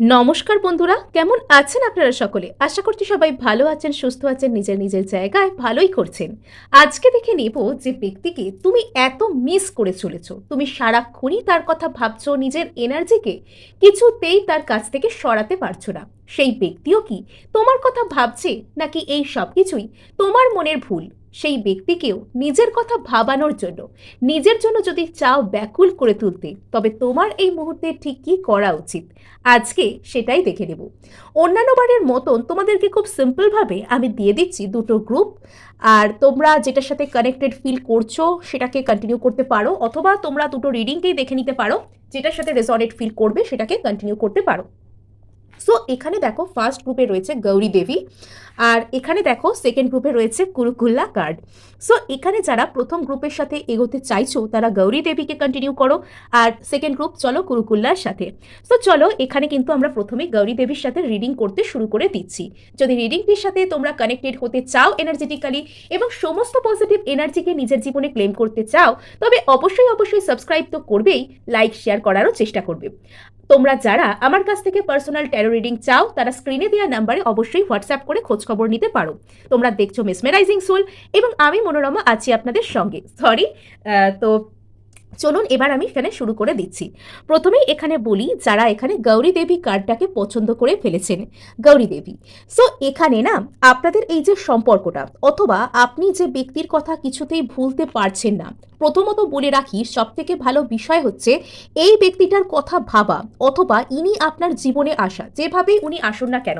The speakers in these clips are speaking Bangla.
নমস্কার বন্ধুরা, কেমন আছেন আপনারা সকলে? আশা করছি সবাই ভালো আছেন, সুস্থ আছেন, নিজের নিজের জায়গায় ভালোই করছেন। আজকে দেখে নেব যে ব্যক্তিকে তুমি এত মিস করে চলেছ। তুমি সারাক্ষণই তার কথা ভাবছ, নিজের এনার্জিকে কিছুতেই তার কাছ থেকে সরাতে পারছ না। সেই ব্যক্তিও কি তোমার কথা ভাবছে, নাকি এই সব কিছুই তোমার মনের ভুল? সেই ব্যক্তিকেও নিজের কথা ভাবানোর জন্য, নিজের জন্য যদি চাও ব্যাকুল করে তুলতে, তবে তোমার এই মুহূর্তে ঠিক কী করা উচিত? আজকে সেটাই দেখে নেব। অন্যান্য বারের মতন তোমাদেরকে খুব সিম্পলভাবে আমি দিয়ে দিচ্ছি দুটো গ্রুপ আর তোমরা যেটার সাথে কানেক্টেড ফিল করছ, সেটাকে কন্টিনিউ করতে পারো, অথবা তোমরা দুটো রিডিংকেই দেখে নিতে পারো, যেটার সাথে রেজনেট ফিল করবে, সেটাকে কন্টিনিউ করতে পারো। সো এখানে দেখো ফার্স্ট গ্রুপে রয়েছে গৌরী দেবী। আর এখানে দেখো সেকেন্ড গ্রুপে রয়েছে কুরুকুল্লা কার্ড সো এখানে যারা প্রথম গ্রুপের সাথে এগোতে চাইছো, তারা গৌরী দেবীকে কন্টিনিউ করো। আর সেকেন্ড গ্রুপ চলো কুরুকুল্লার সাথে। সো চলো এখানে কিন্তু আমরা প্রথমে গৌরী দেবীর সাথে রিডিং করতে শুরু করে দিচ্ছি। যদি রিডিংটির সাথে তোমরা কানেক্টেড হতে চাও এনার্জেটিক্যালি এবং সমস্ত পজিটিভ এনার্জিকে নিজের জীবনে ক্লেম করতে চাও, তবে অবশ্যই অবশ্যই সাবস্ক্রাইব তো করবেই লাইক শেয়ার করারও চেষ্টা করবে। তোমরা যারা আমার কাছ থেকে পার্সোনাল ট্যারো রিডিং চাও, তারা স্ক্রিনে দেওয়া নাম্বারে অবশ্যই হোয়াটসঅ্যাপ করে খোঁজ খবর নিতে পারো। তোমরা দেখছ মেসমেরাইজিং সোল এবং আমি, মনোরমা, আছি আপনাদের সঙ্গে। সরি তো চলুন এবার আমি এখানে শুরু করে দিচ্ছি। প্রথমেই এখানে বলি যারা এখানে গৌরী দেবী কার্ডটাকে পছন্দ করে ফেলেছেন। গৌরী দেবী। সো এখানে না আপনাদের এই যে সম্পর্কটা অথবা আপনি যে ব্যক্তির কথা কিছুতেই ভুলতে পারছেন না, প্রথমত বলে রাখি সব থেকে ভালো বিষয় হচ্ছে এই ব্যক্তিটার কথা ভাবা অথবা ইনি আপনার জীবনে আসা, যেভাবেই উনি আসুন না কেন,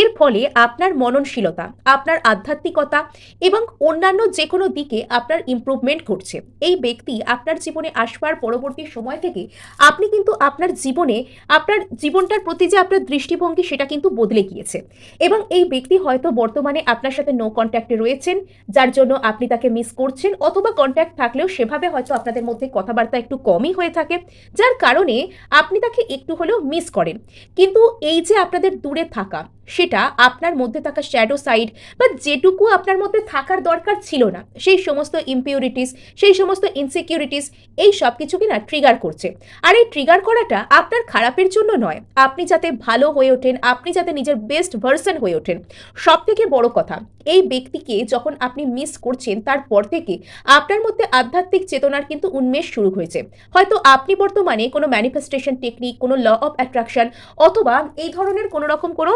এর ফলে আপনার মননশীলতা, আপনার আধ্যাত্মিকতা এবং অন্যান্য যে কোনো দিকে আপনার ইমপ্রুভমেন্ট ঘটছে। এই ব্যক্তি আপনার জীবনে আসবার পরবর্তী সময় থেকে আপনি কিন্তু আপনার জীবনে, আপনার জীবনটার প্রতি যে আপনার দৃষ্টিভঙ্গি সেটা কিন্তু বদলে গিয়েছে। এবং এই ব্যক্তি হয়তো বর্তমানে আপনার সাথে নো কন্ট্যাক্টে রয়েছেন, যার জন্য আপনি তাকে মিস করছেন অথবা কন্ট্যাক্ট থাকলেও সেভাবে হয়তো আপনাদের মধ্যে কথাবার্তা একটু কমই হয়ে থাকে, যার কারণে আপনি তাকে একটু হলেও মিস করেন। কিন্তু এই যে আপনাদের দূরে থাকা সেটা আপনার মধ্যে থাকা শ্যাডো সাইড বা যেটুকু আপনার মধ্যে থাকার দরকার ছিল না, সেই সমস্ত ইম্পিউরিটিস সেই সমস্ত ইনসিকিউরিটিস এই সব কিছুকে না ট্রিগার করছে। আর এই ট্রিগার করাটা আপনার খারাপের জন্য নয়। আপনি যাতে ভালো হয়ে ওঠেন, আপনি যাতে নিজের বেস্ট ভার্সন হয়ে ওঠেন। সব থেকে বড় কথা, এই ব্যক্তিকে যখন আপনি মিস করছেন, তারপর থেকে আপনার মধ্যে আধ্যাত্মিক চেতনার কিন্তু উন্মেষ শুরু হয়েছে। হয়তো আপনি বর্তমানে কোনো ম্যানিফেস্টেশন টেকনিক কোনো ল অফ অ্যাট্রাকশন অথবা এই ধরনের কোনো রকম কোনো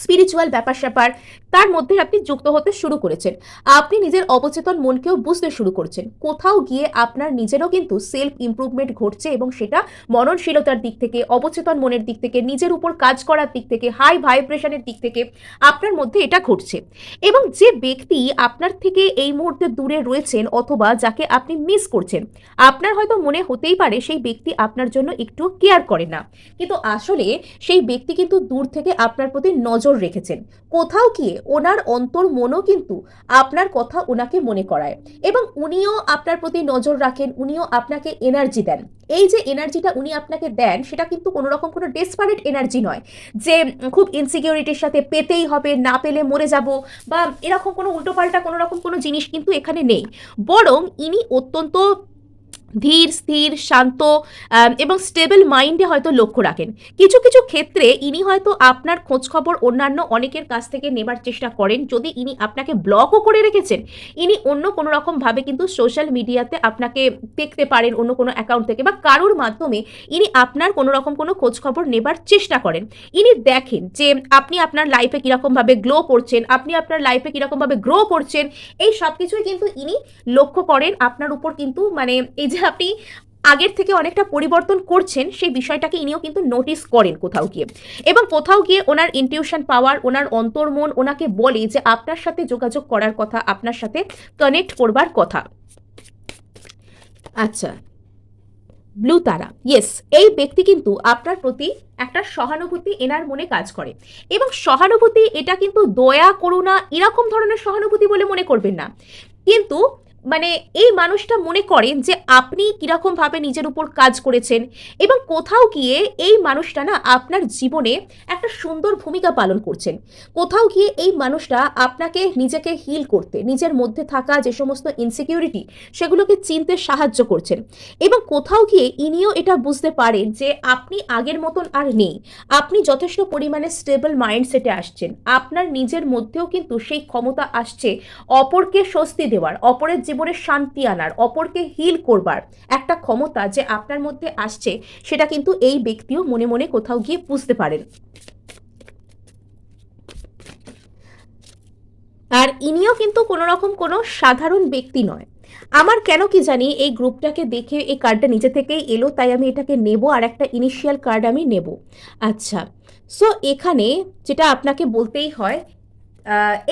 স্পিরিচুয়াল ব্যাপার স্যাপার তার মধ্যে আপনি যুক্ত হতে শুরু করেছেন। আপনি নিজের অবচেতন মনকেও বুঝতে শুরু করছেন। কোথাও গিয়ে আপনার নিজেরও কিন্তু সেলফ ইমপ্রুভমেন্ট ঘটছে এবং সেটা মননশীলতার দিক থেকে, অবচেতন মনের দিক থেকে, নিজের উপর কাজ করার দিক থেকে হাই ভাইব্রেশনের দিক থেকে আপনার মধ্যে এটা ঘটছে। এবং যে ব্যক্তি আপনার থেকে এই মুহূর্তে দূরে রয়েছেন অথবা যাকে আপনি মিস করছেন, আপনার হয়তো মনে হতেই পারে সেই ব্যক্তি আপনার জন্য একটু কেয়ার করে না। কিন্তু আসলে সেই ব্যক্তি কিন্তু দূর থেকে আপনার প্রতি নজর রেখেছেন। কোথাও গিয়ে ওনার অন্তর মনও কিন্তু আপনার কথা ওনাকে মনে করায় এবং উনিও আপনার প্রতি নজর রাখেন, উনিও আপনাকে এনার্জি দেন। এই যে এনার্জিটা উনি আপনাকে দেন, সেটা কিন্তু কোনো রকম কোনো ডেসপারেট এনার্জি নয় যে খুব ইনসিকিউরিটির সাথে পেতেই হবে, না পেলে মরে যাব বা এরকম কোনো উল্টোপাল্টা কোনো রকম কোনো জিনিস কিন্তু এখানে নেই। বরং ইনি অত্যন্ত ধীর, স্থির, শান্ত এবং স্টেবল মাইন্ডে হয়তো লক্ষ্য রাখেন। কিছু কিছু ক্ষেত্রে ইনি হয়তো আপনার খোঁজখবর অন্যান্য অনেকের কাছ থেকে নেবার চেষ্টা করেন। যদি ইনি আপনাকে ব্লকও করে রেখেছেন, ইনি অন্য কোনো রকমভাবে কিন্তু সোশ্যাল মিডিয়াতে আপনাকে দেখতে পারেন অন্য কোনো অ্যাকাউন্ট থেকে বা কারোর মাধ্যমে ইনি আপনার কোনো রকম কোনো খোঁজখবর নেবার চেষ্টা করেন। ইনি দেখেন যে আপনি আপনার লাইফে কীরকমভাবে গ্লো করছেন, আপনি আপনার লাইফে কীরকমভাবে গ্রো করছেন, এই সব কিছুই কিন্তু ইনি লক্ষ্য করেন। আপনার উপর কিন্তু মানে এই যে আপনি আগের থেকে অনেকটা পরিবর্তন করছেন, সেই বিষয়টাকে ইনিও কিন্তু নোটিস করেন কোথাও গিয়ে। এবং কোথাও গিয়ে ওনার ইনটিউশন পাওয়ার ওনার অন্তর্মন ওনাকে বলে যে আপনার সাথে যোগাযোগ করার কথা, আপনার সাথে কানেক্ট করবার কথা। আচ্ছা ব্লু তারা ইয়েস এই ব্যক্তি কিন্তু আপনার প্রতি একটা সহানুভূতি এনার মনে কাজ করে। এবং সহানুভূতি, এটা কিন্তু দয়া, করুণা, এরকম ধরনের সহানুভূতি বলে মনে করবেন না। কিন্তু মানে এই মানুষটা মনে করেন যে আপনি কীরকমভাবে নিজের উপর কাজ করেছেন এবং কোথাও গিয়ে এই মানুষটা না আপনার জীবনে একটা সুন্দর ভূমিকা পালন করছেন। কোথাও গিয়ে এই মানুষটা আপনাকে নিজেকে হিল করতে, নিজের মধ্যে থাকা যে সমস্ত ইনসিকিউরিটি সেগুলোকে চিনতে সাহায্য করছেন। এবং কোথাও গিয়ে ইনিও এটা বুঝতে পারেন যে আপনি আগের মতন আর নেই। আপনি যথেষ্ট পরিমাণে স্টেবল মাইন্ডসেটে আসছেন। আপনার নিজের মধ্যেও কিন্তু সেই ক্ষমতা আসছে অপরকে স্বস্তি দেওয়ার, অপরের জীবনে শান্তি আনার, অপরকে হিল করবার একটা ক্ষমতা যে আপনার মধ্যে আসছে, সেটা কিন্তু এই ব্যক্তিও মনে মনে কোথাও গিয়ে বুঝতে পারেন। আর ইনিও কিন্তু কোনো রকম কোনো সাধারণ ব্যক্তি নয়। আমার কেন কি জানি এই গ্রুপটাকে দেখে এই কার্ডটা নিজে থেকেই এলো, তাই আমি এটাকে নেব, আর একটা ইনিশিয়াল কার্ড আমি নেব। আচ্ছা সো এখানে যেটা আপনাকে বলতেই হয়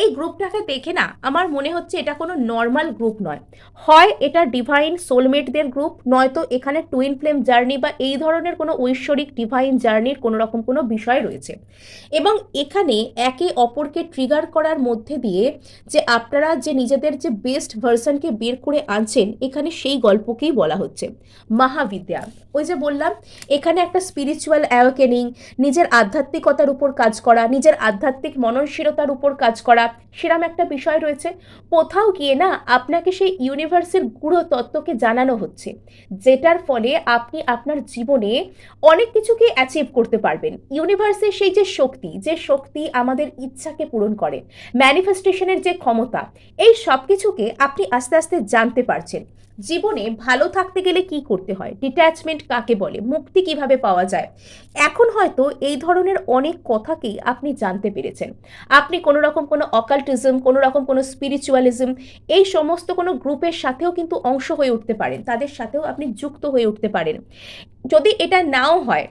এই গ্রুপটাকে দেখে না আমার মনে হচ্ছে এটা কোনো নর্মাল গ্রুপ নয়। হয় এটা ডিভাইন সোলমেটদের গ্রুপ নয়তো এখানে টুইন ফ্লেম জার্নি বা এই ধরনের কোনো ঐশ্বরিক ডিভাইন জার্নির কোনো রকম কোনো বিষয় রয়েছে। এবং এখানে একে অপরকে ট্রিগার করার মধ্যে দিয়ে যে আপনারা যে নিজেদের যে বেস্ট ভার্সনকে বের করে আনছেন, এখানে সেই গল্পকেই বলা হচ্ছে। মহাবিদ্যা, ওই যে বললাম, এখানে একটা স্পিরিচুয়াল অ্যাওয়েকেনিং নিজের আধ্যাত্মিকতার উপর কাজ করা, নিজের আধ্যাত্মিক মননশীলতার উপর কাজ করা। সেরম একটা বিষয় রয়েছে। কোথাও গিয়ে না আপনাকে সেই ইউনিভার্সের গুঁড়ো তত্ত্বকে জানানো হচ্ছে, যেটার ফলে আপনি আপনার জীবনে অনেক কিছুকে অ্যাচিভ করতে পারবেন। ইউনিভার্সের সেই যে শক্তি যে শক্তি আমাদের ইচ্ছাকে পূরণ করে ম্যানিফেস্টেশনের যে ক্ষমতা, এই সব কিছুকে আপনি আস্তে আস্তে জানতে পারছেন। জীবনে ভালো থাকতে গেলে কি করতে হয়? ডিট্যাচমেন্ট কাকে বলে? মুক্তি কীভাবে পাওয়া যায়? এখন হয়তো এই ধরনের অনেক কথাকেই আপনি জানতে পেরেছেন। আপনি কোনো রকম কোনো অকাল্টিজম কোনো রকম কোনো স্পিরিচুয়ালিজম এই সমস্ত কোনো গ্রুপের সাথেও কিন্তু অংশ হয়ে উঠতে পারেন। তাদের সাথেও আপনি যুক্ত হয়ে উঠতে পারেন। যদি এটা নাও হয়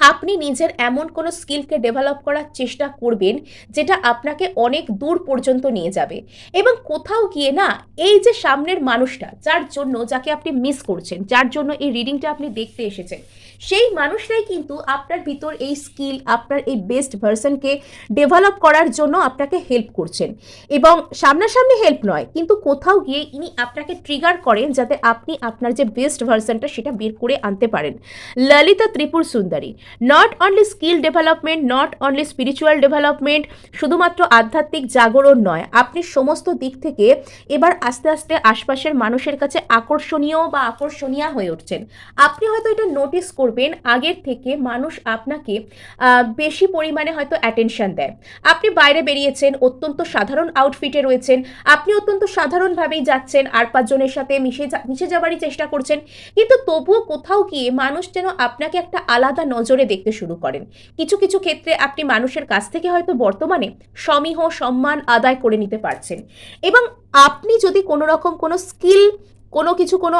আপনি নিজের এমন কোনো স্কিলকে ডেভেলপ করার চেষ্টা করবেন যেটা আপনাকে অনেক দূর পর্যন্ত নিয়ে যাবে। এবং কোথাও গিয়ে না, এই যে সামনের মানুষটা, যার জন্য যাকে আপনি মিস করছেন, যার জন্য এই রিডিংটা আপনি দেখতে এসেছেন সেই মানুষরাই কিন্তু আপনার ভিতর এই স্কিল আপনার এই বেস্ট ভার্সনকে ডেভেলপ করার জন্য আপনাকে হেল্প করছেন। এবং সামনাসামনি হেল্প নয়, কিন্তু কোথাও গিয়ে ইনি আপনাকে ট্রিগার করেন যাতে আপনি আপনার যে বেস্ট ভার্সনটা সেটা বের করে আনতে পারেন। Lalita Tripura Sundari not only skill development not only spiritual development শুধুমাত্র আধ্যাত্মিক জাগরণ নয়, আপনি সমস্ত দিক থেকে এবার আস্তে আস্তে আশপাশের মানুষের কাছে আকর্ষণীয় বা আকর্ষণীয় হয়ে উঠছেন। আপনি হয়তো এটা নোটিস করবেন, আগের থেকে মানুষ আপনাকে বেশি পরিমাণে হয়তো অ্যাটেনশন দেয়। আপনি বাইরে বেরিয়েছেন, অত্যন্ত সাধারণ আউটফিটে রয়েছেন, আপনি অত্যন্ত সাধারণভাবেই যাচ্ছেন, আর পাঁচজনের সাথে মিশে মিশে যাবারই চেষ্টা করছেন, কিন্তু তবুও কোথাও গিয়ে মানুষ যেন আপনাকে একটা আলাদা নজরে দেখতে শুরু করেন। কিছু কিছু ক্ষেত্রে আপনি মানুষের কাছ থেকে হয়তো বর্তমানে সমীহ, সম্মান আদায় করে নিতে পারছেন। এবং আপনি যদি কোনো রকম কোনো স্কিল কোনো কিছু, কোনো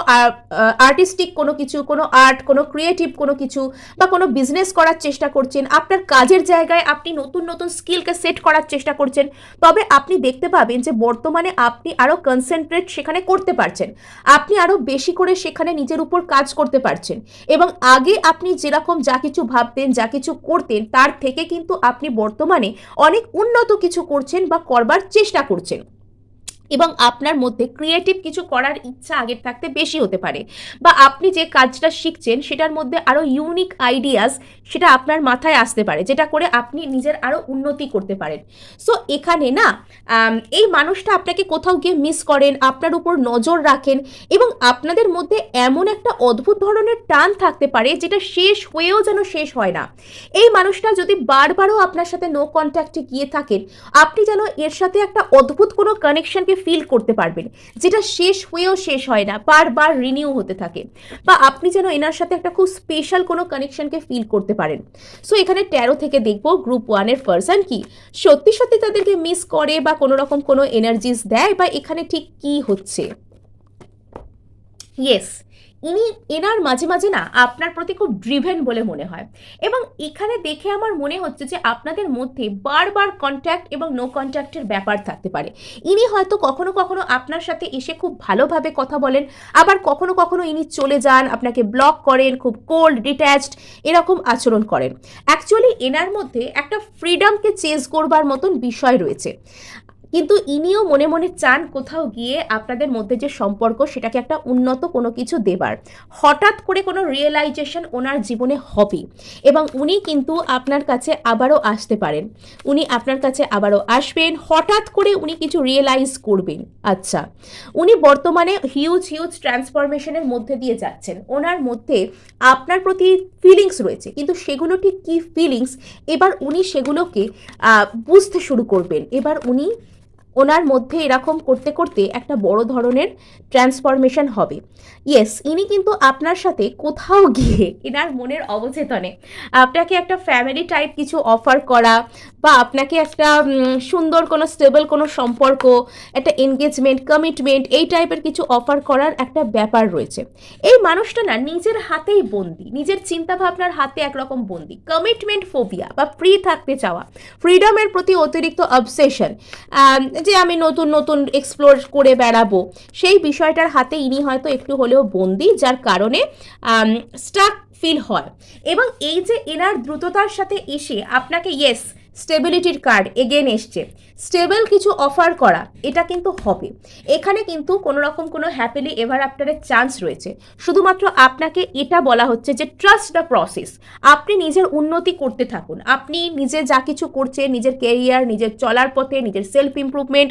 আর্টিস্টিক কোনো কিছু, কোনো আর্ট কোনো ক্রিয়েটিভ কোনো কিছু বা কোনো বিজনেস করার চেষ্টা করছেন, আপনার কাজের জায়গায় আপনি নতুন নতুন স্কিলকে সেট করার চেষ্টা করছেন, তবে আপনি দেখতে পাবেন যে বর্তমানে আপনি আরও কনসেন্ট্রেট সেখানে করতে পারছেন। আপনি আরও বেশি করে সেখানে নিজের উপর কাজ করতে পারছেন এবং আগে আপনি যেরকম যা কিছু ভাবতেন, যা কিছু করতেন, তার থেকে কিন্তু আপনি বর্তমানে অনেক উন্নত কিছু করছেন বা করবার চেষ্টা করছেন। এবং আপনার মধ্যে ক্রিয়েটিভ কিছু করার ইচ্ছা আগের থাকতে বেশি হতে পারে। বা আপনি যে কাজটা শিখছেন, সেটার মধ্যে আরও ইউনিক আইডিয়াস সেটা আপনার মাথায় আসতে পারে, যেটা করে আপনি নিজের আরও উন্নতি করতে পারেন। সো এখানে না এই মানুষটা আপনাকে কোথাও গিয়ে মিস করেন, আপনার উপর নজর রাখেন এবং আপনাদের মধ্যে এমন একটা অদ্ভুত ধরনের টান থাকতে পারে, যেটা শেষ হয়েও যেন শেষ হয় না। এই মানুষটা যদি বারবারও আপনার সাথে নো কন্ট্যাক্টে গিয়ে থাকেন, আপনি যেন এর সাথে একটা অদ্ভুত কোনো কানেকশনকে ফিল করতে পারবেন, যেটা শেষ হয়েও শেষ হয় না, বারবার রিনিউ হতে থাকে। বা আপনি যেন এনার সাথে একটা খুব স্পেশাল কোনো কানেকশনকে ফিল করতে পারেন। সো এখানে ট্যারো থেকে দেখব গ্রুপ ওয়ানের পার্সন কি। সত্যি সত্যি তাদেরকে মিস করে বা কোনো রকম কোনো এনার্জিস দেয় বা এখানে ঠিক কি হচ্ছে। ইয়েস ইনি, এনার মাঝে মাঝে না আপনার প্রতি খুব ড্রিভেন বলে মনে হয়। এবং এখানে দেখে আমার মনে হচ্ছে যে আপনাদের মধ্যে বারবার কন্ট্যাক্ট এবং নো কন্ট্যাক্টের ব্যাপার থাকতে পারে। ইনি হয়তো কখনো কখনো আপনার সাথে এসে খুব ভালোভাবে কথা বলেন, আবার কখনো কখনো ইনি চলে যান, আপনাকে ব্লক করেন, খুব কোল্ড ডিট্যাচড এরকম আচরণ করেন। অ্যাকচুয়ালি এনার মধ্যে একটা ফ্রিডমকে চেজ করবার মতন বিষয় রয়েছে। কিন্তু ইনিও মনে মনে চান কোথাও গিয়ে আপনাদের মধ্যে যে সম্পর্ক, সেটাকে একটা উন্নত কোনো কিছু দেবার। হঠাৎ করে কোনো রিয়েলাইজেশন ওনার জীবনে হবে এবং উনি কিন্তু আপনার কাছে আবারও আসতে পারেন। উনি আপনার কাছে আবারও আসবেন। হঠাৎ করে উনি কিছু রিয়েলাইজ করবেন। আচ্ছা উনি বর্তমানে হিউজ হিউজ ট্রান্সফরমেশনের মধ্যে দিয়ে যাচ্ছেন। ওনার মধ্যে আপনার প্রতি ফিলিংস রয়েছে। কিন্তু সেগুলো ঠিক কী ফিলিংস এবার উনি সেগুলোকে বুঝতে শুরু করবেন। এবার উনি ওনার মধ্যে এরকম করতে করতে একটা বড় ধরনের ট্রান্সফরমেশন হবে। ইয়েস ইনি কিন্তু আপনার সাথে কোথাও গিয়ে এনার মনের অবচেতনে, আপনাকে একটা ফ্যামিলি টাইপ কিছু অফার করা বা আপনাকে একটা সুন্দর কোনো স্টেবল কোনো সম্পর্ক, একটা এনগেজমেন্ট কমিটমেন্ট এই টাইপের কিছু অফার করার একটা ব্যাপার রয়েছে। এই মানুষটা না নিজের হাতেই বন্দি, নিজের চিন্তা ভাবনার হাতে একরকম বন্দি। কমিটমেন্ট ফোবিয়া বা ফ্রি থাকতে চাওয়া ফ্রিডমের প্রতি অতিরিক্ত অবসেশন যে আমি নতুন নতুন এক্সপ্লোর করে বেড়াবো, সেই বিষয়টার হাতে ইনি হয়তো একটু হলেও বন্দি, যার কারণে স্টাক ফিল হয়। এবং এই যে এনার দ্রুততার সাথে এসে আপনাকে ইয়েস স্টেবিলিটির কার্ড এগেন এসছে। স্টেবল কিছু অফার করা, এটা কিন্তু হবে। এখানে কিন্তু কোনো রকম কোনো হ্যাপিলি এভার আফটারের চান্স রয়েছে। শুধুমাত্র আপনাকে এটা বলা হচ্ছে যে ট্রাস্ট দ্য প্রসেস আপনি নিজের উন্নতি করতে থাকুন। আপনি নিজে যা কিছু করছে নিজের কেরিয়ার নিজের চলার পথে, নিজের সেলফ ইমপ্রুভমেন্ট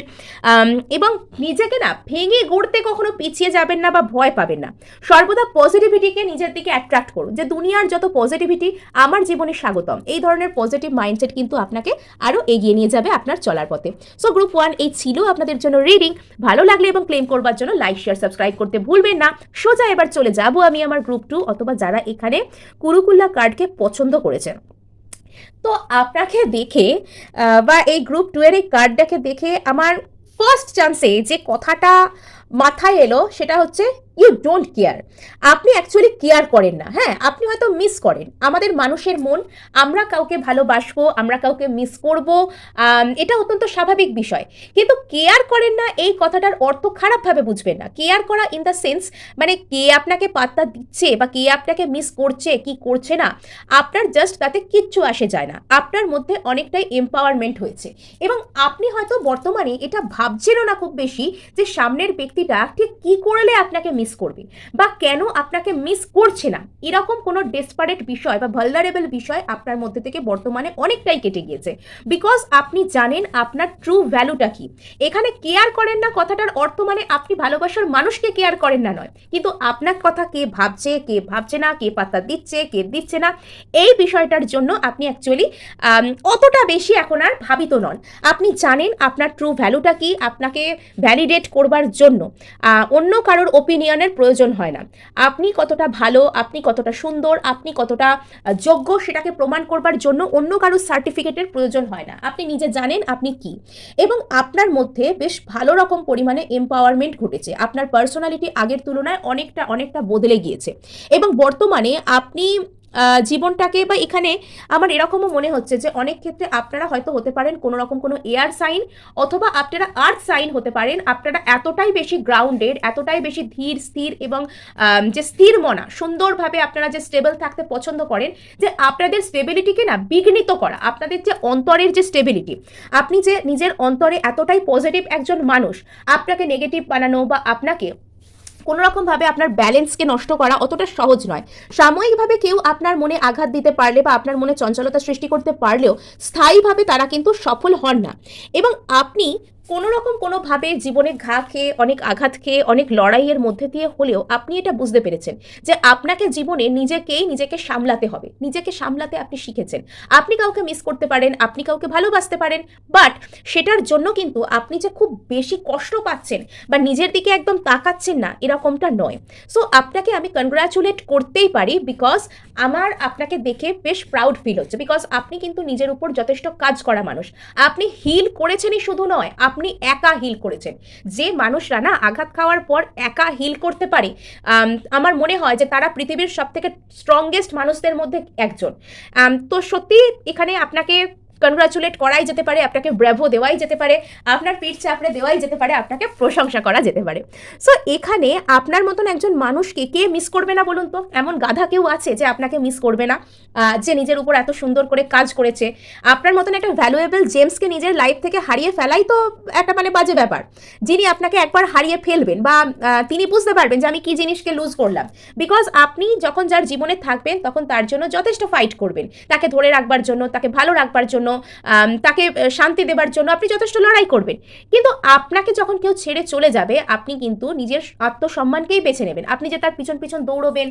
এবং নিজেকে না ভেঙে গড়তে কখনো পিছিয়ে যাবেন না বা ভয় পাবেন না। সর্বদা পজিটিভিটিকে নিজের দিকে অ্যাট্রাক্ট করুন। যে, দুনিয়ার যত পজিটিভিটি আমার জীবনে স্বাগতম। এই ধরনের পজিটিভ মাইন্ডসেট কিন্তু আপনাকে আরও এগিয়ে নিয়ে যাবে আপনার চলার পথে। সো গ্রুপ ওয়ান এই ছিল আপনাদের জন্য রিডিং ভালো লাগলে এবং ক্লেম করবার জন্য লাইক শেয়ার সাবস্ক্রাইব করতে ভুলবেন না। সোজা এবার চলে যাব আমি আমার গ্রুপ টু অথবা যারা এখানে কুরুকুল্লা কার্ডকে পছন্দ করেছেন। তো আপনাকে দেখে বা এই গ্রুপ টু এর এই কার্ডটাকে দেখে আমার ফার্স্ট চান্সে যে কথাটা মাথায় এলো সেটা হচ্ছে ইউ ডোন্ট কেয়ার আপনি অ্যাকচুয়ালি কেয়ার করেন না হ্যাঁ? আপনি হয়তো মিস করেন। আমাদের মানুষের মন, আমরা কাউকে ভালোবাসবো, আমরা কাউকে মিস করব এটা অত্যন্ত স্বাভাবিক বিষয়। কিন্তু কেয়ার করেন না, এই কথাটার অর্থ খারাপভাবে বুঝবেন না। কেয়ার করা ইন দ্য সেন্স মানে কে আপনাকে পাত্তা দিচ্ছে বা কে আপনাকে মিস করছে, কি করছে না, আপনার জাস্ট তাতে কিচ্ছু আসে যায় না। আপনার মধ্যে অনেকটাই এম্পাওয়ারমেন্ট হয়েছে। এবং আপনি হয়তো বর্তমানে এটা ভাবছেনও না খুব বেশি যে সামনের ব্যক্তিটা ঠিক কি করলে আপনাকে মিস করবে। বা কেন আপনাকে মিস করছে না? এরকম কোনো ডেসপারেট বিষয় বা ভালনারেবল বিষয় আপনার মধ্যে থেকে বর্তমানে অনেকটাই কেটে গিয়েছে। বিকজ আপনি জানেন আপনার ট্রু ভ্যালুটা কি। এখানে কেয়ার করেন না কথাটার অর্থ মানে আপনি ভালোবাসার মানুষকে কেয়ার করেন না নয়। কিন্তু আপনার কথা কে ভাবছে কে ভাবছে না, কে পাত্তা দিচ্ছে, কে দিচ্ছে না, এই বিষয়টার জন্য আপনি অ্যাকচুয়ালি অতটা বেশি এখন আর ভাবিত নন। আপনি জানেন আপনার ট্রু ভ্যালুটা কি, আপনাকে ভ্যালিডেট করবার জন্য। অন্য কারোর ওপিনিয়নের প্রয়োজন হয় না। আপনি কতটা ভালো, আপনি কতটা সুন্দর, আপনি কতটা যোগ্য সেটাকে প্রমাণ করবার জন্য অন্য কারও সার্টিফিকেটের প্রয়োজন হয় না। আপনি নিজে জানেন আপনি কি। এবং আপনার মধ্যে বেশ ভালো রকম পরিমাণে এম্পাওয়ারমেন্ট ঘটেছে। আপনার পার্সোনালিটি আগের তুলনায় অনেকটা অনেকটা বদলে গিয়েছে। এবং বর্তমানে আপনি জীবনটাকে বা এখানে আমার এরকমও মনে হচ্ছে যে অনেক ক্ষেত্রে আপনারা হয়তো হতে পারেন কোনো রকম কোনো এয়ার সাইন অথবা আপনারা আর্থ সাইন হতে পারেন। আপনারা এতটাই বেশি গ্রাউন্ডেড এতটাই বেশি ধীর, স্থির এবং যে স্থির মনা, সুন্দরভাবে আপনারা যে স্টেবল থাকতে পছন্দ করেন যে আপনাদের স্টেবিলিটিকে না বিঘ্নিত করা, আপনাদের যে অন্তরের যে স্টেবিলিটি আপনি যে নিজের অন্তরে এতটাই পজিটিভ একজন মানুষ, আপনাকে নেগেটিভ বানানো বা আপনাকে কোনো রকমভাবে আপনার ব্যালেন্সকে নষ্ট করা অতটা সহজ নয়। সাময়িকভাবে কেউ আপনার মনে আঘাত দিতে পারলে বা আপনার মনে চঞ্চলতা সৃষ্টি করতে পারলেও স্থায়ীভাবে তারা কিন্তু সফল হন না। এবং আপনি কোনো রকম কোনোভাবে জীবনে ঘা খেয়ে, অনেক আঘাত খেয়ে, অনেক লড়াইয়ের মধ্যে দিয়ে হলেও আপনি এটা বুঝতে পেরেছেন যে আপনাকে জীবনে নিজেকেই নিজেকে সামলাতে হবে। নিজেকে সামলাতে আপনি শিখেছেন। আপনি কাউকে মিস করতে পারেন, আপনি কাউকে ভালোবাসতে পারেন বাট সেটার জন্য কিন্তু আপনি যে খুব বেশি কষ্ট পাচ্ছেন বা নিজের দিকে একদম তাকাচ্ছেন না, এরকমটা নয়। সো আপনাকে আমি কনগ্রাচুলেট করতেই পারি বিকজ আমার আপনাকে দেখে বেশ প্রাউড ফিল হচ্ছে। বিকজ আপনি কিন্তু নিজের উপর যথেষ্ট কাজ করা মানুষ। আপনি হিল করেছেনই শুধু নয়, আপনি একা হিল করেছেন। যে মানুষরা না আঘাত খাওয়ার পর একা হিল করতে পারে আমার মনে হয় যে তারা পৃথিবীর সব থেকে স্ট্রংগেস্ট মানুষদের মধ্যে একজন। তো সত্যি এখানে আপনাকে কনগ্রাচুলেট করাই যেতে পারে, আপনাকে ব্র্যাভো দেওয়াই যেতে পারে, আপনার পিঠ চাপড়ে দেওয়াই যেতে পারে, আপনাকে প্রশংসা করা যেতে পারে। সো এখানে আপনার মতন একজন মানুষকে কে মিস করবে না বলুন তো? এমন গাধা কেউ আছে যে আপনাকে মিস করবে না যে নিজের উপর এত সুন্দর করে কাজ করেছে? আপনার মতন একটা ভ্যালুয়েবল জেমসকে নিজের লাইফ থেকে হারিয়ে ফেলাই তো একটা মানে বাজে ব্যাপার। যিনি আপনাকে একবার হারিয়ে ফেলবেন বা তিনি বুঝতে পারবেন যে আমি কি জিনিসকে লুজ করলাম। বিকজ আপনি যখন যার জীবনে থাকবেন, তখন তার জন্য যথেষ্ট ফাইট করবেন। তাকে ধরে রাখবার জন্য, তাকে ভালো রাখবার জন্য তাকে শান্তি দেবার জন্য আপনি যথেষ্ট লড়াই করবেন। কিন্তু আপনাকে যখন কেউ ছেড়ে চলে যাবে, আপনি কিন্তু নিজের আত্মসম্মানকেই বেছে নেবেন। আপনি যে তার পিছন পিছন দৌড়বেন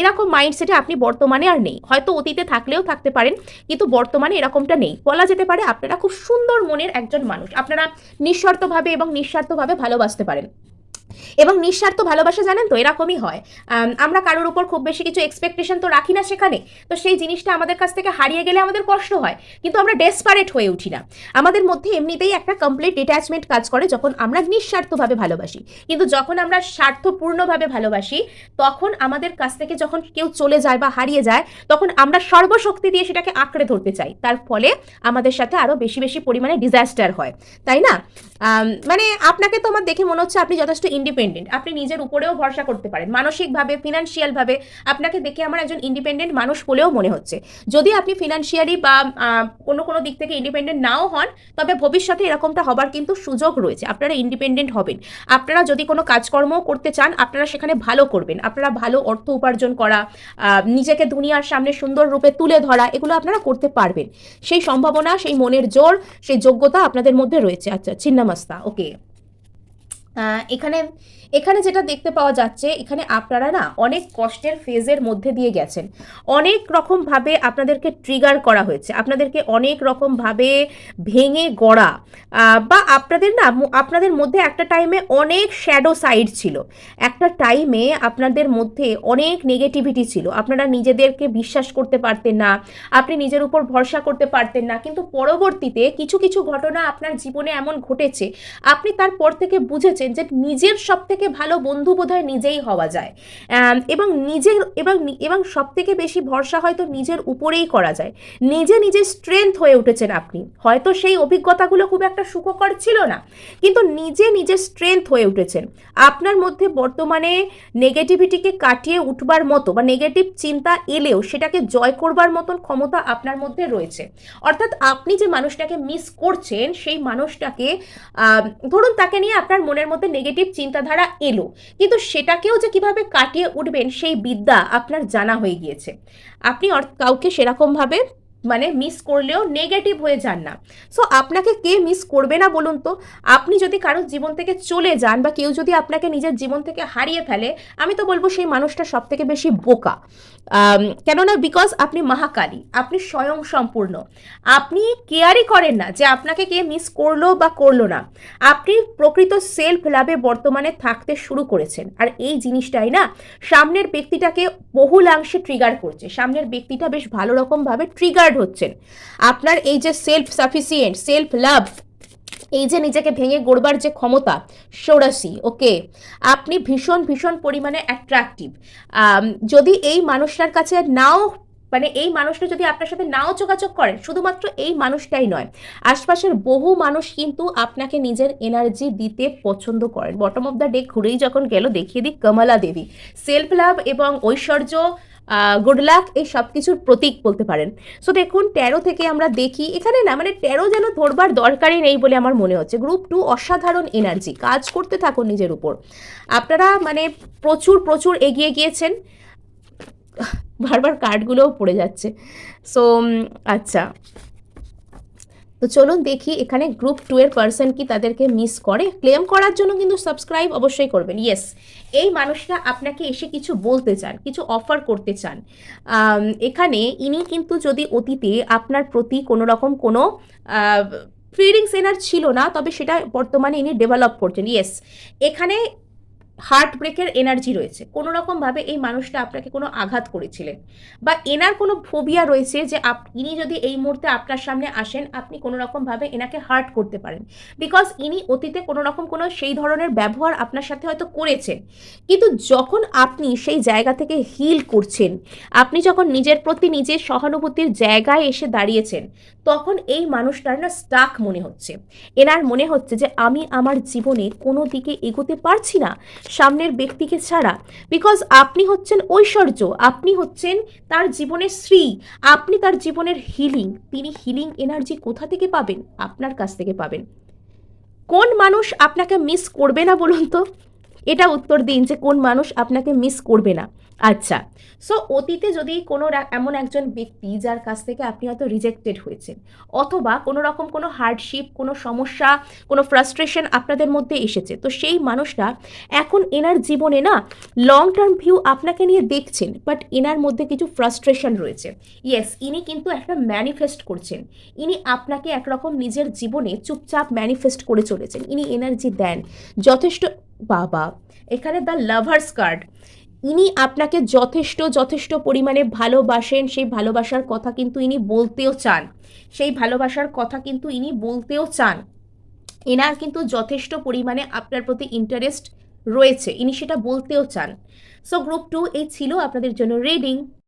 এরকম মাইন্ডসেটে আপনি বর্তমানে আর নেই। হয়তো অতীতে থাকলেও থাকতে পারেন, কিন্তু বর্তমানে এরকমটা নেই। বলা যেতে পারে আপনারা খুব সুন্দর মনের একজন মানুষ। আপনারা নিঃশর্তভাবে এবং নিঃস্বার্থভাবে ভালোবাসতে পারেন। এবং নিঃস্বার্থ ভালোবাসা জানেন তো, এরকমই হয়। আমরা কারোর উপর খুব বেশি কিছু এক্সপেকটেশন তো রাখি না সেখানে। তো সেই জিনিসটা আমাদের কাছ থেকে হারিয়ে গেলে আমাদের কষ্ট হয়। কিন্তু আমরা ডেসপারেট হয়ে উঠি না। আমাদের মধ্যে এমনিতেই একটা কমপ্লিট ডিট্যাচমেন্ট কাজ করে যখন আমরা নিঃস্বার্থভাবে ভালোবাসি। কিন্তু যখন আমরা স্বার্থপূর্ণভাবে ভালোবাসি, তখন আমাদের কাছ থেকে যখন কেউ চলে যায় বা হারিয়ে যায়, তখন আমরা সর্বশক্তি দিয়ে সেটাকে আঁকড়ে ধরতে চাই। তার ফলে আমাদের সাথে আরও বেশি বেশি পরিমাণে ডিজাস্টার হয়। তাই না? মানে আপনাকে তো আমার দেখে মনে হচ্ছে আপনি যথেষ্ট ইন্ডিপেন্ডেন্ট আপনি নিজের উপরেও ভরসা করতে পারেন। মানসিকভাবে ফিনান্সিয়ালভাবে আপনাকে দেখে আমার একজন ইন্ডিপেন্ডেন্ট মানুষ বলেও মনে হচ্ছে। যদি আপনি ফিনান্সিয়ালি বা কোনো কোনো দিক থেকে ইন্ডিপেন্ডেন্ট নাও হন, তবে ভবিষ্যতে এরকমটা হবার কিন্তু সুযোগ রয়েছে। আপনারা ইন্ডিপেন্ডেন্ট হবেন। আপনারা যদি কোনো কাজকর্মও করতে চান, আপনারা সেখানে ভালো করবেন। আপনারা ভালো অর্থ উপার্জন করা নিজেকে দুনিয়ার সামনে সুন্দর রূপে তুলে ধরা, এগুলো আপনারা করতে পারবেন। সেই সম্ভাবনা, সেই মনের জোর, সেই যোগ্যতা আপনাদের মধ্যে রয়েছে। আচ্ছা ছিন্নামাস্তা ওকে এখানে এখানে যেটা দেখতে পাওয়া যাচ্ছে, এখানে আপনারা না অনেক কষ্টের ফেজের মধ্যে দিয়ে গেছেন। অনেক রকমভাবে আপনাদেরকে ট্রিগার করা হয়েছে। আপনাদেরকে অনেক রকমভাবে ভেঙে গড়া বা আপনাদের না আপনাদের মধ্যে একটা টাইমে অনেক শ্যাডো সাইড ছিল। একটা টাইমে আপনাদের মধ্যে অনেক নেগেটিভিটি ছিল। আপনারা নিজেদেরকে বিশ্বাস করতে পারতেন না, আপনি নিজের উপর ভরসা করতে পারতেন না। কিন্তু পরবর্তীতে কিছু কিছু ঘটনা আপনার জীবনে এমন ঘটেছে, আপনি তারপর থেকে বুঝেছেন যে নিজের সব থেকে ভালো বন্ধু বোধহয় নিজেই হওয়া যায়। এবং নিজের, এবং এবং সব থেকে বেশি ভরসা হয়তো নিজের উপরেই করা যায়। নিজে নিজে স্ট্রেংথ হয়ে উঠেছেন আপনি। হয়তো সেই অভিজ্ঞতাগুলো খুব একটা সুখকর ছিল না, কিন্তু নিজে নিজে স্ট্রেংথ হয়ে উঠেছেন। আপনার মধ্যে বর্তমানে নেগেটিভিটিকে কাটিয়ে উঠবার মতো বা নেগেটিভ চিন্তা এলেও সেটাকে জয় করবার মতন ক্ষমতা আপনার মধ্যে রয়েছে। অর্থাৎ আপনি যে মানুষটাকে মিস করছেন, সেই মানুষটাকে ধরুন তাকে নিয়ে আপনার মনের মধ্যে নেগেটিভ চিন্তাধারা এলো। কিন্তু সেটাকেও যে কীভাবে কাটিয়ে উঠবেন, সেই বিদ্যা আপনার জানা হয়ে গিয়েছে। আপনি কাউকে সেরকমভাবে মানে মিস করলেও নেগেটিভ হয়ে যান না। সো আপনাকে কে মিস করবে না বলুন তো? আপনি যদি কারোর জীবন থেকে চলে যান বা কেউ যদি আপনাকে নিজের জীবন থেকে হারিয়ে ফেলে, আমি তো বলব সেই মানুষটা সব থেকে বেশি বোকা। কেননা বিকজ আপনি মহাকালী, আপনি স্বয়ং সম্পূর্ণ। আপনি কেয়ারই করেন না যে আপনাকে কে মিস করল বা করল না। আপনি প্রকৃত সেলফ লাভে বর্তমানে থাকতে শুরু করেছেন। আর এই জিনিসটাই না, সামনের ব্যক্তিটাকে বহুলাংশে ট্রিগার করছে। সামনের ব্যক্তিটা বেশ ভালো রকমভাবে ট্রিগার্ড হচ্ছেন। আপনার এই যে সেলফ সাফিসিয়েন্ট সেলফ লাভ এই যে নিজেকে ভেঙে গড়বার যে ক্ষমতা, ষোড়শী ওকে আপনি ভীষণ ভীষণ পরিমাণে অ্যাট্রাকটিভ যদি এই মানুষটার কাছে নাও মানে এই মানুষটা যদি আপনার সাথে নাও যোগাযোগ করেন শুধুমাত্র এই মানুষটাই নয়, আশপাশের বহু মানুষ কিন্তু আপনাকে নিজের এনার্জি দিতে পছন্দ করেন। বটম অফ দ্য ডে ঘুরেই যখন গেল, দেখিয়ে দিই কমলা দেবী। সেলফ লাভ এবং ঐশ্বর্য গুড লাক এই সব কিছুর প্রতীক বলতে পারেন। সো দেখুন, তেরো থেকে আমরা দেখি, এখানে না মানে তেরো যেন ধরবার দরকারই নেই বলে আমার মনে হচ্ছে। গ্রুপ টু অসাধারণ এনার্জি কাজ করতে থাকুন নিজের উপর। আপনারা মানে প্রচুর প্রচুর এগিয়ে গিয়েছেন। বারবার কার্ডগুলোও পড়ে যাচ্ছে। সো আচ্ছা। তো চলুন দেখি এখানে গ্রুপ টু এর পার্সন কি তাদেরকে মিস করে। ক্লেম করার জন্য কিন্তু সাবস্ক্রাইব অবশ্যই করবেন। ইয়েস এই মানুষরা আপনাকে এসে কিছু বলতে চান, কিছু অফার করতে চান। এখানে ইনি কিন্তু যদি অতীতে আপনার প্রতি কোনো রকম কোনো ফিলিংস এনার ছিল না, তবে সেটা বর্তমানে ইনি ডেভেলপ করছেন। ইয়েস এখানে হার্ট ব্রেকের এনার্জি রয়েছে। কোনো রকমভাবে এই মানুষটা আপনাকে কোনো আঘাত করেছিলেন বা এনার কোনো ফোবিয়া রয়েছে যে ইনি যদি এই মুহূর্তে আপনার সামনে আসেন, আপনি কোনো রকমভাবে এনাকে হার্ট করতে পারেন। বিকজ ইনি অতীতে কোনো রকম কোনো সেই ধরনের ব্যবহার আপনার সাথে হয়তো করেছেন কিন্তু যখন আপনি সেই জায়গা থেকে হিল করছেন, আপনি যখন নিজের প্রতি নিজের সহানুভূতির জায়গায় এসে দাঁড়িয়েছেন, তখন এই মানুষটার না স্টাক মনে হচ্ছে। এনার মনে হচ্ছে যে আমি আমার জীবনে কোনো দিকে এগোতে পারছি না। সামনের ব্যক্তিকে ছাড়া। বিকজ আপনি হচ্ছেন ঐশ্বর্য, আপনি হচ্ছেন তার জীবনের শ্রী আপনি তার জীবনের হিলিং তিনি হিলিং এনার্জি কোথা থেকে পাবেন? আপনার কাছ থেকে পাবেন। কোন মানুষ আপনাকে মিস করবে না বলুন তো? এটা উত্তর দিন যে কোন মানুষ আপনাকে মিস করবে না। আচ্ছা সো অতীতে যদি কোনো এমন একজন ব্যক্তি যার কাছ থেকে আপনি হয়তো রিজেক্টেড হয়েছেন, অথবা কোনো রকম কোনো হার্ডশিপ কোনো সমস্যা, কোনো ফ্রাস্ট্রেশন আপনাদের মধ্যে এসেছে, তো সেই মানুষটা এখন এনার জীবনে না লং টার্ম ভিউ আপনাকে নিয়ে দেখছেন বাট এনার মধ্যে কিছু ফ্রাস্ট্রেশন রয়েছে। ইয়েস ইনি কিন্তু একটা ম্যানিফেস্ট করছেন। ইনি আপনাকে একরকম নিজের জীবনে চুপচাপ ম্যানিফেস্ট করে চলেছেন। ইনি এনার্জি দেন। যথেষ্ট বাবা, এখানে দ্য লাভার্স কার্ড ইনি আপনাকে যথেষ্ট যথেষ্ট পরিমাণে ভালোবাসেন, সেই ভালোবাসার কথা কিন্তু ইনি বলতেও চান। সেই ভালোবাসার কথা কিন্তু ইনি বলতেও চান। এনার কিন্তু যথেষ্ট পরিমাণে আপনার প্রতি ইন্টারেস্ট রয়েছে। ইনি সেটা বলতেও চান। সো গ্রুপ টু এই ছিল আপনাদের জন্য রিডিং